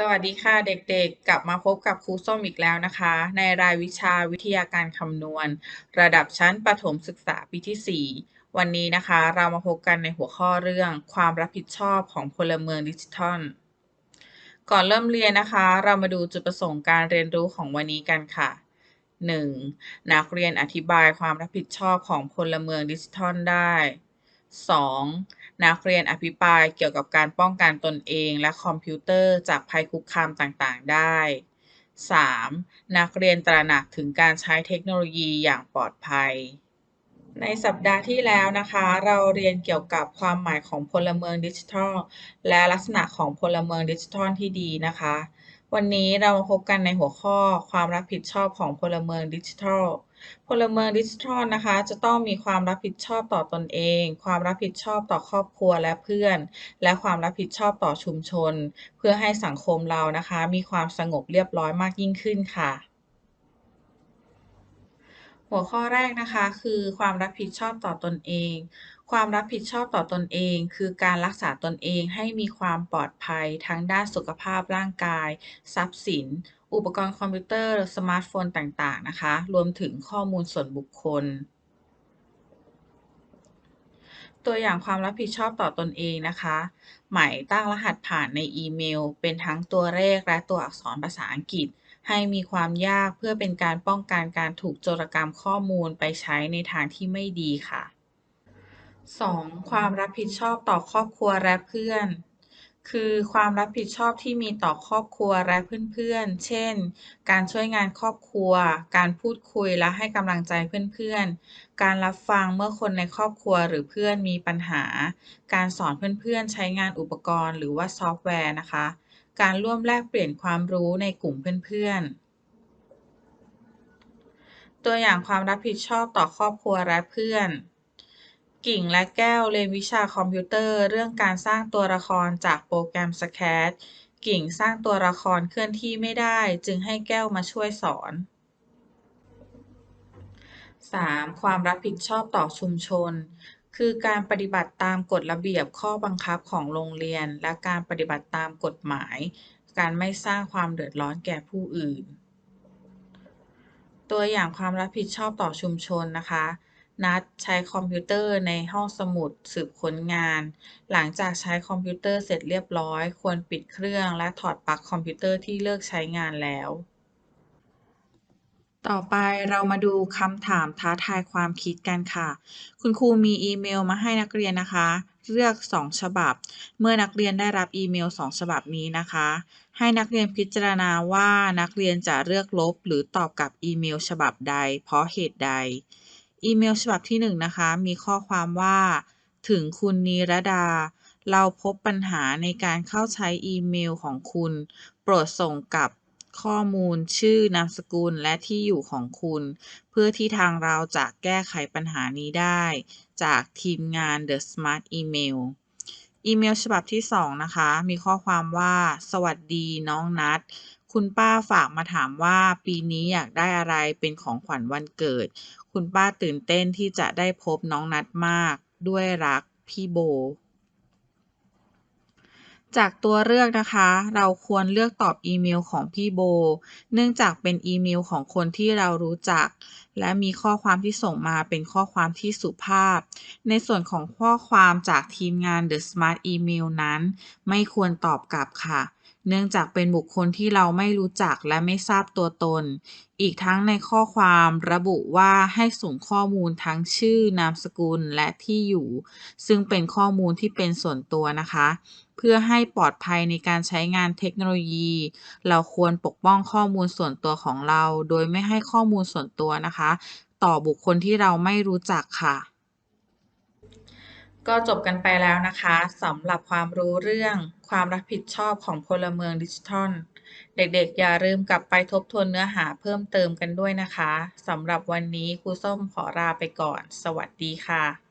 สวัสดีค่ะเด็กๆ กลับมาพบกับครูส้มอีกแล้วนะคะ ในรายวิชาวิทยาการคำนวณ ระดับชั้นประถมศึกษาปีที่ 4 วันนี้นะคะเรามาพบกันในหัวข้อเรื่องความรับผิดชอบของพลเมืองดิจิทัล ก่อนเริ่มเรียนนะคะ เรามาดูจุดประสงค์การเรียนรู้ของวันนี้กันค่ะ 1. นักเรียนอธิบายความรับผิดชอบของพลเมืองดิจิทัลได้ 2. นักเรียนอภิปรายเกี่ยวกับการป้องกันตนเองและคอมพิวเตอร์จากภัยคุกคามต่างๆ ได้ 3. นักเรียนตระหนักถึงการใช้เทคโนโลยีอย่างปลอดภัย ในสัปดาห์ที่แล้วนะคะ เราเรียนเกี่ยวกับความหมายของพลเมืองดิจิทัล และลักษณะของพลเมืองดิจิทัลที่ดีนะคะ วันนี้เรามาพบกันในหัวข้อความรับผิดชอบของพลเมืองดิจิทัล พลเมืองดิจิทัลนะคะ จะต้องมีความรับผิดชอบต่อตอนเอง ความรับผิดชอบต่อครอบครัวและเพื่อน และความรับผิดชอบต่อชุมชน เพื่อให้สังคมเรานะคะ มีความสงบเรียบร้อยมากยิ่งขึ้นค่ะ หัวข้อแรกนะคะ คือความรับผิดชอบต่อตนเอง ความรับผิดชอบต่อตนเอง คือการรักษาตนเองให้มีความปลอดภัยทั้งด้านสุขภาพร่างกาย ทรัพย์สิน อุปกรณ์คอมพิวเตอร์ สมาร์ทโฟนต่างๆนะคะ รวมถึงข้อมูลส่วนบุคคล ตัวอย่างความรับผิดชอบต่อตนเองนะคะ หม่ตั้งรหัสผ่านในอีเมล เป็นทั้งตัวเลขและตัวอักษรภาษาอังกฤษ ให้มีความยากเพื่อเป็นการป้องกันการถูกโจรกรรมข้อมูลไปใช้ในทางที่ไม่ดีค่ะ 2. ความรับผิดชอบต่อครอบครัวและเพื่อน คือความรับผิดชอบที่มีต่อครอบครัวและเพื่อนๆ เช่น การช่วยงานครอบครัว การพูดคุยและให้กำลังใจเพื่อนๆ การรับฟังเมื่อคนในครอบครัวหรือเพื่อนมีปัญหา การสอนเพื่อนๆ ใช้งานอุปกรณ์หรือว่าซอฟต์แวร์นะคะ การร่วมแลกเปลี่ยนความรู้ในกลุ่มเพื่อนๆ ตัวอย่างความรับผิดชอบต่อครอบครัวและเพื่อน กิ่งและแก้วเรียนวิชาคอมพิวเตอร์ เรื่องการสร้างตัวละครจากโปรแกรม Scratch กิ่งสร้างตัวละครเคลื่อนที่ไม่ได้ จึงให้แก้วมาช่วยสอน 3. ความรับผิดชอบต่อชุมชน คือการปฏิบัติตามกฎระเบียบข้อบังคับของโรงเรียน และการปฏิบัติตามกฎหมาย การไม่สร้างความเดือดร้อนแก่ผู้อื่น ตัวอย่างความรับผิดชอบต่อชุมชนนะคะ นัดใช้คอมพิวเตอร์ในห้องสมุดสืบค้นงาน หลังจากใช้คอมพิวเตอร์เสร็จเรียบร้อย ควรปิดเครื่องและถอดปลั๊กคอมพิวเตอร์ที่เลิกใช้งานแล้ว ต่อไปเรามาดูคำถามท้าทายความคิดกันค่ะ คุณครูมีอีเมลมาให้นักเรียนนะคะ เลือก 2 ฉบับ เมื่อนักเรียนได้รับอีเมล 2 ฉบับนี้นะคะ ให้นักเรียนพิจารณาว่านักเรียนจะเลือกลบหรือตอบกับอีเมล ฉบับใด เพราะเหตุใด อีเมลฉบับที่ 1นนะคะ มีข้อความว่า ถึงคุณนีรดา เราพบปัญหาในการเข้าใช้อีเมลของคุณ โปรดส่งกลับ ข้อมูล ชื่อ นามสกุล และที่อยู่ของคุณ เพื่อที่ทางเราจะแก้ไขปัญหานี้ได้ จากทีมงาน The Smart Email อีเมลฉบับที่ 2 นะคะ มีข้อความว่า สวัสดีน้องนัด คุณป้าฝากมาถามว่าปีนี้อยากได้อะไรเป็นของขวัญวันเกิด คุณป้าตื่นเต้นที่จะได้พบน้องนัดมาก ด้วยรักพี่โบ จากตัวเลือกนะคะ เราควรเลือกตอบอีเมลของพี่โบ เนื่องจากเป็นอีเมลของคนที่เรารู้จัก และมีข้อความที่ส่งมาเป็นข้อความที่สุภาพ ในส่วนของข้อความจากทีมงาน The Smart Email นั้น ไม่ควรตอบกลับค่ะ เนื่องจากเป็นบุคคลที่เราไม่รู้จักและไม่ทราบตัวตน อีกทั้งในข้อความระบุว่าให้ส่งข้อมูลทั้งชื่อนามสกุลและที่อยู่ ซึ่งเป็นข้อมูลที่เป็นส่วนตัวนะคะ เพื่อให้ปลอดภัยในการใช้งานเทคโนโลยี เราควรปกป้องข้อมูลส่วนตัวของเรา โดยไม่ให้ข้อมูลส่วนตัวนะคะ ต่อบุคคลที่เราไม่รู้จักค่ะก็จบกันไปแล้วนะคะสำหรับความรู้เรื่อง ความรับผิดชอบของพลเมืองดิจิทัล เด็กๆ อย่าลืมกลับไปทบทวนเนื้อหาเพิ่มเติมกันด้วยนะคะ สำหรับวันนี้ครูส้มขอลาไปก่อน สวัสดีค่ะ